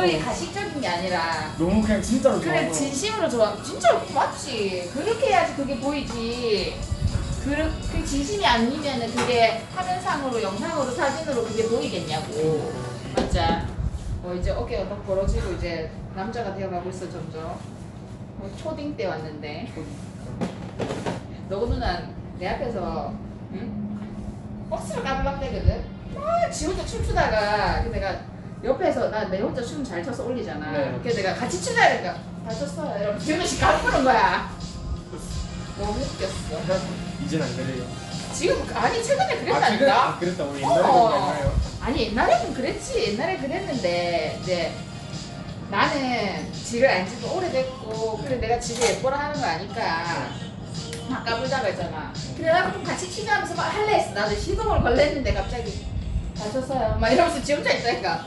그게 가식적인 게 아니라. 너무 그냥 진짜로 그래 좋아서 진심으로 좋아. 진짜 맞지. 그렇게 해야지 그게 보이지. 그, 그 진심이 아니면은 그게 화면상으로 영상으로 사진으로 그게 보이겠냐고. 맞자 뭐 이제 어깨가 딱 벌어지고 이제 남자가 되어가고 있어 점점. 뭐 초딩 때 왔는데. 너그 누나 내 앞에서 응? 버스를 까불락대거든. 막 지 혼자 춤추다가 그 내가 옆에서 나 내 혼자 춤 잘 춰서 올리잖아. 네. 그래서 내가 같이 추자 이러니까 다 췄어. 이러면 지훈 씨 까부는 거야. 너무 웃겼어. 이젠 안 그래요. 지금 아니 최근에 아, 그랬다니까? 아 그랬다. 우리 옛날에 어. 그랬나요? 아니 옛날에는 그랬지. 옛날에 그랬는데 이제 나는 지를 안 지도 오래됐고 그래 내가 지를 예뻐라 하는 거 아니까 막 까불다가 있잖아. 그래 나도 좀 같이 치자 하면서 막 할래 했어. 나도 시동을 걸랬는데 갑자기 다쳤어요. 막 이러면서 지 혼자 있다니까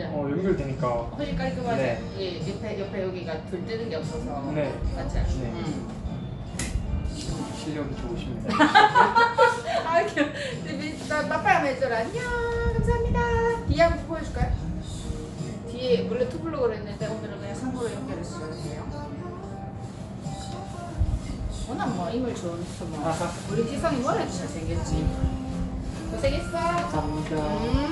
그죠? 어 연결되니까 훨씬 깔끔하지 네. 이 옆에 옆에 여기가 돌 뜨는 게 없어서 네. 맞지? 네. 응. 실력이 좋으십니다. 아, 귀여워. 나 빠빠이 한번 해줘라. 안녕. 감사합니다. 뒤에 한번 보여줄까요? 뒤에 원래 투블럭으로 했는데 오늘은 그냥 상부로 연결해서 해요. 워낙 뭐 인물 좋으니까 뭐. 우리 지성이 뭐라 해도 잘생겼지. 고생했어. 감사합니다. 음.